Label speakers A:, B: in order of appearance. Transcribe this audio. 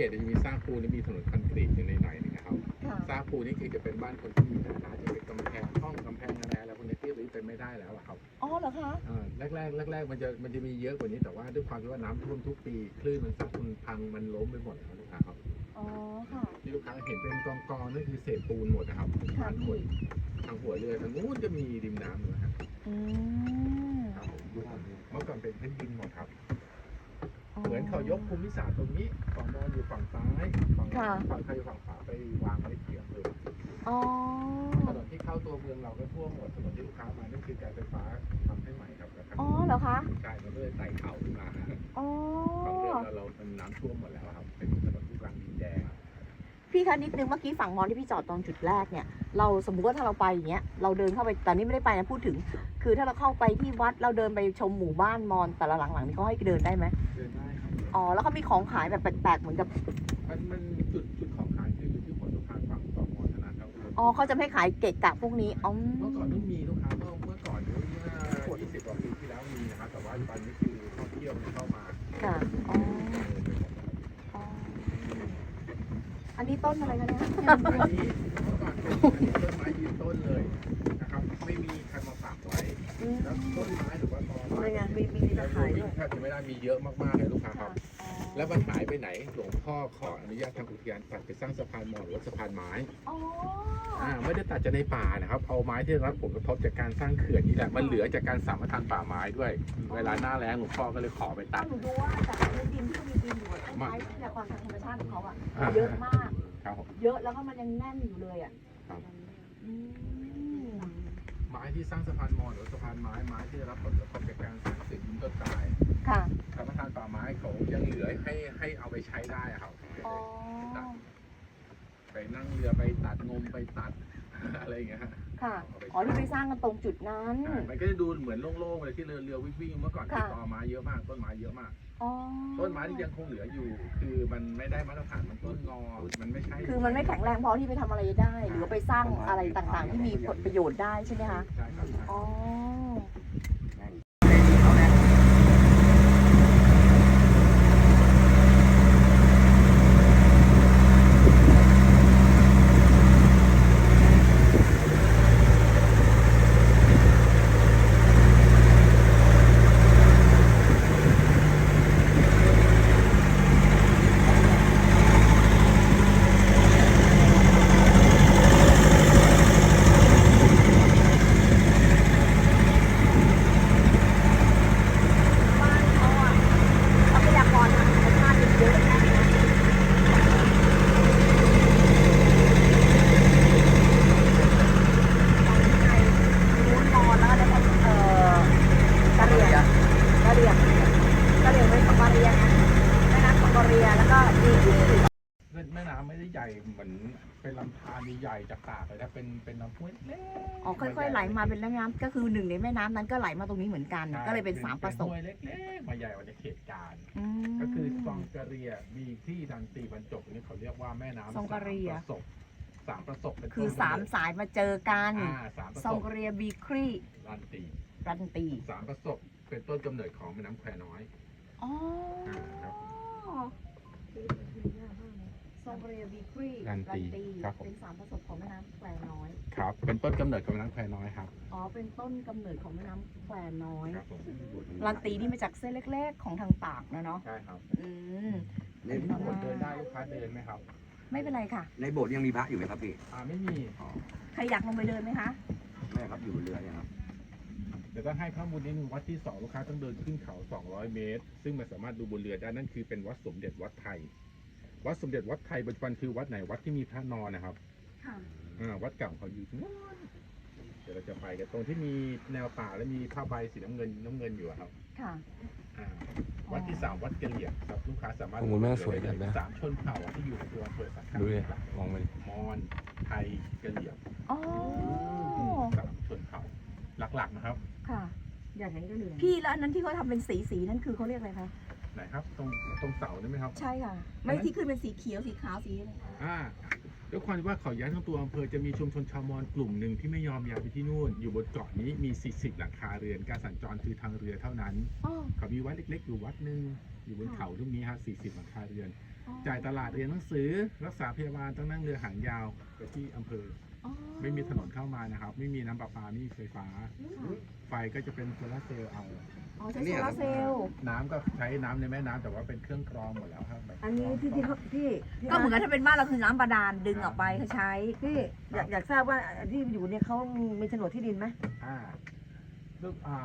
A: ทุกครั้งเราสังเกตจะมีซากปูนี่มีถนนคอนกรีตอยู่ในหน่อยๆนึงนะครับ
B: ค่ะ
A: ซากปูนี่คือจะเป็นบ้านคนที่มีฐานะจะเป็นกำแพงห้องกำแพงอะไรอะไรพวกนี้ที่รื้อเป็นไม่ได้แล้วอะครับ
B: อ๋อเหรอคะ
A: อ่าแรกแรกๆแรกๆมันจะมันจะมีเยอะกว่านี้แต่ว่าด้วยความที่ว่าน้ำท่วมทุกปีคลื่นมันซัดมันพังมันล้มไปหมดนะครับลูกค้าครับ
B: อ๋อค่ะ
A: ที่ลูกค้าเห็นเป็นกองกองๆนั่นคือเศษปูนหมดนะครับ
B: ค่ะ
A: บ้านคนทางหัวเรือทางนู้นจะมีริมน้ำอยู่นะครับ
B: อืม
A: ครับผมเมื่อก่อนเป็นพื้นดินหมดครับ เหมือนเขายกภูมิศาสตร์ตรงนี้ฝั่งนอนอยู่ฝั่งซ้ายฝั่ง
B: ค่ะ
A: ฝั่งไทยอยู่ฝั่งขวาไปวางไว้เกี่ยวเลย
B: อ๋อ
A: ถนนที่เข้าตัวเมืองเราก็ท่วมหมดถนนที่ลูกค้ามานั่นคือการไฟฟ้าทำให้ใหม่ครับกับทาง
B: อ๋อเหรอคะ
A: ใช่มันก็เลยไต่เขาขึ้นมา
B: อ๋อ
A: ฝั่งเรือเราเราเป็นน้ำท่วมหมดแล้วครับ เป็นถนนลูกรังดินแดง
B: พี่คะนิดนึงเมื่อกี้ฝั่งมอญที่พี่จอดตรงจุดแรกเนี่ยเราสมมุติว่าถ้าเราไปอย่างเงี้ยเราเดินเข้าไปแต่นี่ไม่ได้ไปนะพูดถึง คือถ้าเราเข้าไปที่วัดเราเดินไปชมหมู่บ้านมอญแต่ละหลังๆนี่เขาให้เดินได้ไหม
A: เดินได้ครับ
B: อ๋อแล้วเขามีของขายแบบแปลกๆเหมือนกับ
A: มันมันจุดจุดของขายคืออยู่ที่ผลลูกค้าฝั่งฝั่งมอญเท่านั้นครับ
B: อ๋อเขาจะไม่ขายเกะกะพวกนี้อ๋อ
A: เมื่อก่อนต้องมีลูกค้าเมื่อเมื่อก่อนเมื่อ20กว่าปีที่แล้วมีนะครับแต่ว่าตอนนี้คือท่องเที่ยวมันเข้ามา
B: ค่ะ อ๋อ อ๋อ อันนี้ ต้นอะไรกัน
A: นี้เมื่อก่อนเป็นอันนี้ต้นไม้ยืนต้นเลยนะครับไม่มีใครมาตัดไว้แล้วต้นไม้ถือว่าตอไม้
C: นี่ไงมีมีตะไคร้ด้วย
A: แทบจะไม่ได้มีเยอะมากๆเลยลูกค้าครับ แล้วมันหายไปไหนหลวงพ่อขออนุญาตทางอุทยานตัดไปสร้างสะพานมอญหรือว่าสะพานไม้
B: อ๋อ
A: อ่าไม่ได้ตัดจะในป่านะครับเอาไม้ที่ได้รับผลกระทบจากการสร้างเขื่อนนี่แหละมันเหลือจากการสามทานป่าไม้ด้วย เวลาหน้าแล้งหลวงพ่อก็เลยขอไปตัด
B: หนูดูว่าจากพื้นดินที่มีดินอยู่ต้นไม้ทรัพยากรทางธรรมชาติของเขาอะ
A: อ่า
B: เยอะมาก
A: ครับผม
B: เยอะแล้วก็มันยังแน่นอยู่เลยอะ
A: ครับ
B: อืม
A: ไม้ที่สร้างสะพานมอญหรือสะพานไม้ไม้ที่ได้รับผลกระทบจากการสร้างเขื่อนดินต้นตาย
B: ค่ะ
A: สามทานป่าไม้เขายังเหลือให้ให้เอาไปใช้ได้อะครับ
B: อ๋อ
A: ไป นั่งเรือไปตัดงมไปตัด อะไรอย่างเงี้ยฮะ
B: ค่ะ อ๋อที่ไปสร้างกันตรงจุดนั้น
A: ใช่มันก็จะดูเหมือนโล่งๆเลยที่เรือเรือวิ่งๆเมื่อก่อนที่
B: ค่ะ
A: ตอไม้เยอะมากต้นไม้เยอะมาก
B: อ๋อ
A: ต้นไม้ที่ยังคงเหลืออยู่ คือมันไม่ได้มาตรฐานมันต้นงอ มันไม่ใช่
B: คือมันไม่แข็งแรงพอที่ไปทำอะไรได้ หรือว่าไปสร้างอะไรต่างๆ ที่มีผลประโยชน์ได้ใช่ไหมคะ
A: ใช่ครับใช่
B: อ๋อ บ้านเขาอะทรัพยากรทางธรรมชาติมันเยอะมากนะนู้นนอนแล้วก็ได้เอ่อกะเหรี่ยงกะเหรี่ยงกะเหรี่ยงเป็นของกะเหรี่ยงนะแม่น้ำของกะเหรี่ยงแล้วก็มีที่
A: แม่น้ำไม่ได้ ใหญ่เหมือนเป็นลำธารใหญ่ๆจากตากเลยนะเป็นเป็นลำห้วยเล็ก
B: อ๋อค่อยๆไหลมาเป็นแม่น้ำก็คือหนึ่งในแม่น้ำนั้นก็ไหลมาตรงนี้เหมือนกัน
A: ใช่
B: ก็เลยเป็นสามประสบ
A: ห้วยเล็กๆมาใหญ่กว่าในเขตการ
B: อืม
A: ก็คือซองกะเรียมีที่ดันตีบรรจบนี่เขาเรียกว่าแม่น้ำ
B: ซองกะเรีย
A: สามประสบสามประสบเป็น
B: คือสามสายมาเจอกัน
A: อ่าสามประ
B: ซ
A: ส
B: อง
A: บ
B: กะเรียบีครี
A: ดันตี
B: รันตี
A: สามประสบเป็นต้นกำเนิดของแม่น้ำแควน้อย
B: อ๋อ
A: อ่าครับ
B: ซองกะเรียบีครี
A: รันตีครับผม
B: เป็นสามประสบของแม่น้ำแควน้อย
A: ครับเป็นต้นกำเนิดของแม่น้ำแควน้อยครับ
B: อ๋อ เป็นต้นกำเนิดของแม่น้ำแควน้อย
A: ครับผม
B: รันตีนี่มาจากเส้นเล็กๆของทางตากนะเนาะ
A: ใช่ครับ
B: อืม
C: ใน
A: ทั้งหมดเดินได้ลูกค้าเดินไหมครับ
B: ไม่เป็นไรค่ะ
C: ในโบสถ์ยังมีพระอยู่ไหมครับพี่
A: อ่าไม่มี
B: ใครอยากลงไปเดินไหมคะ
C: แม่ครับอยู่บนเรือเนี่ยครับ
A: เดี๋ยวต้องให้ข้อมูลนิดนึงวัดที่สองลูกค้าต้องเดินขึ้นเขา 200 เมตร ซึ่งมันสามารถดูบนเรือได้นั่นคือเป็นวัดสมเด็จวัดไทย วัดสมเด็จวัดไทยปัจจุบันคือวัดไหนวัดที่มีพระนอนนะครับ
B: ค่ะ
A: อ่าวัดเก่าเขาอยู่ที่นู้นเดี๋ยวเราจะไปกันตรงที่มีแนวป่าและมีผ้าใบสีน้ำเงินน้ำเงินอยู่อะครับ
B: ค่ะ
A: อ่าวัดที่สามวัดกะเหลี่ยงครับลูกค้าสามารถ
D: โอ้โหแม่งสวยจังนะ
A: สามชนเผ่าที่อยู่ในตัวอำเภอสักขะ
D: ดูดิมองไปดิ
A: มอญไทยกะเหลี่ยง
B: อ๋อ
A: สามชนเผ่าหลักๆนะครับ
B: ค่ะ
C: อยากเห็นก็เหลือ
B: พี่แล้วอันนั้นที่เขาทำเป็นสีสีๆนั่นคือเขาเรียกอะไรคะ
A: ไหนครับ ตรงตรงเสานี่ไหมครับ
B: ใช่ค่ะ ไม่ที่ขึ้นเป็นสีเขียวสีขาวสีอะไร
A: อ่าด้วยความที่ว่าเขาย้ายทั้งตัวอำเภอจะมีชุมชนชาวมอญกลุ่มหนึ่งที่ไม่ยอมย้ายไปที่นู่น อยู่บนเกาะนี้มี 40 หลังคาเรือน การสัญจรคือทางเรือเท่านั้น
B: อ๋อ
A: เขามีวัดเล็กๆ อยู่วัดหนึ่งอยู่บน
B: ค่ะ
A: เขาตรงนี้ฮะ40 หลังคาเรือน
B: อ๋อ
A: จ่ายตลาดเรียนหนังสือ รักษาพยาบาลต้องนั่งเรือหางยาวไปที่อำเภอ
B: อ๋อ
A: ไม่มีถนนเข้ามานะครับ ไม่มีน้ำประปาไม่มีไฟฟ้า
B: ค่ะ
A: ไฟก็จะเป็นโซลาร์เซลล์เอา
B: อ๋อใช้โซลาร์เซลล์
A: น้ำก็ใช้น้ำในแม่น้ำแต่ว่าเป็นเครื่องกรองหมดแล้วครับ
D: อันนี้ที่ที่เขาที่ที่
C: ก็เหมือนกับถ้าเป็นบ้านเราคือน้ำบาดาลดึงออกไปเขาใช้
D: พี่อยากอยากทราบว่าที่อยู่เนี่ยเขามีโฉนดที่ดินไหม
A: อ่าลูกอ่า